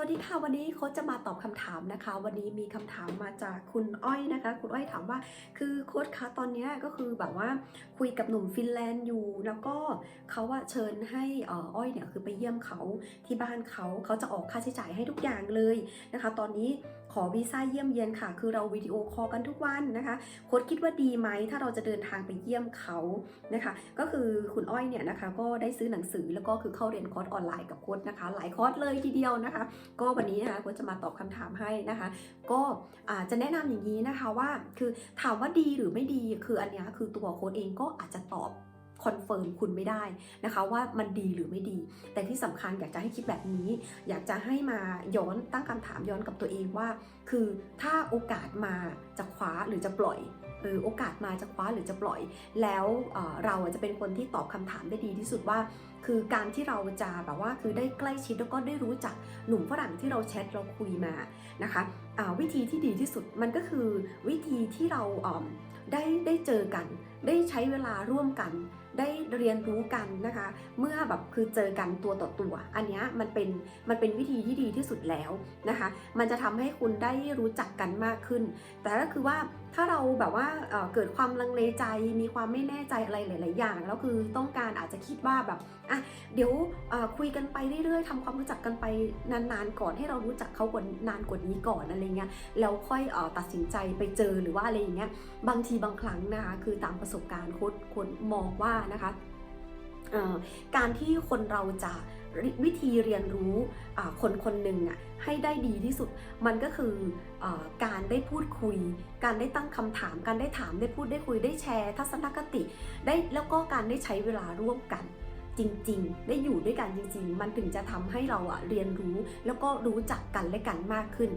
วัสดีค่ะวันนี้โค้ชจะมาตอบคำถามนะคะ วันนี้มีคำถามมาจากคุณอ้อยนะคะ คุณอ้อยถามว่า คือโค้ชคะตอนนี้ก็คือแบบว่าคุยกับหนุ่มฟินแลนด์อยู่ แล้วก็เขาว่าเชิญให้อ้อยเนี่ยคือไปเยี่ยมเขาที่บ้านเขาเขาจะออกค่าใช้จ่ายให้ทุกอย่างเลยนะคะ ตอนนี้ขอวีซ่าเยี่ยมเยียนค่ะ คือเราวิดีโอคอลกันทุกวันนะคะโค้ชคิดว่าดีไหมถ้าเราจะเดินทางไปเยี่ยมเขานะคะ ก็คือคุณอ้อยเนี่ยนะคะก็ได้ซื้อหนังสือแล้วก็คือเข้าเรียนคอร์สออนไลน์กับโค้ชนะคะ หลายคอร์สเลยทีเดียวนะคะ ก็วันนี้นะคะโค้ชจะมาตอบคำถามให้นะคะ ก็จะแนะนำอย่างนี้นะคะว่าคือถามว่าดีหรือไม่ดีคืออันนี้คือตัวโค้ชเองก็อาจจะตอบ คอนเฟิร์มคุณไม่ได้นะคะว่ามันดีหรือไม่ดี แต่ที่สำคัญอยากจะให้คิดแบบนี้ อยากจะให้มาย้อนตั้งคำถามย้อนกับตัวเองว่า คือถ้าโอกาสมาจะคว้าหรือจะปล่อยเออโอกาสมาจะคว้าหรือจะปล่อย แล้วเเราจะเป็นคนที่ตอบคำถามได้ดีที่สุดว่า คือการที่เราจะแบบว่าคือได้ใกล้ชิดแล้วก็ได้รู้จักหนุ่มฝรั่งที่เราแชทเราคุยมานะคะวิธีที่ดีที่สุดมันก็คือวิธีที่เรา ได้ได้เจอกัน ได้ใช้เวลาร่วมกัน ได้เรียนรู้กันนะคะ เมื่อแบบคือเจอกันตัวต่อตัว อันนี้มันเป็นมันเป็นวิธีที่ดีที่สุดแล้วนะคะ มันจะทำให้คุณได้รู้จักกันมากขึ้น แต่ก็คือว่าถ้าเราแบบว่าเอ่อเกิดความลังเลใจมีความไม่แน่ใจอะไรหลาย ๆ อย่างแล้วคือต้องการอาจจะคิดว่าแบบอะเดี๋ยวคุยกันไปเรื่อย ๆทำความรู้จักกันไปนาน ๆ ก่อนให้เรารู้จักเขากว่านานกว่านี้ก่อนอะไรเงี้ยแล้วค่อยอตัดสินใจไปเจอหรือว่าอะไรอย่างเงี้ยบางทีบางครั้งนะคะคือตามประสบการณ์โค้ดคนมองว่านะคะ การที่คนเราจะวิธีเรียนรู้คนคนหนึ่งอะให้ได้ดีที่สุด มันก็คืออการได้พูดคุย การได้ตั้งคำถาม การได้ถามได้พูดได้คุยได้แชร์ ทัศนคติได้แล้วก็การได้ใช้เวลาร่วมกันจริงๆ ได้อยู่ด้วยกันจริง ๆ มันถึงจะทำให้เราอะเรียนรู้ แล้วก็รู้จักกันและกันมากขึ้น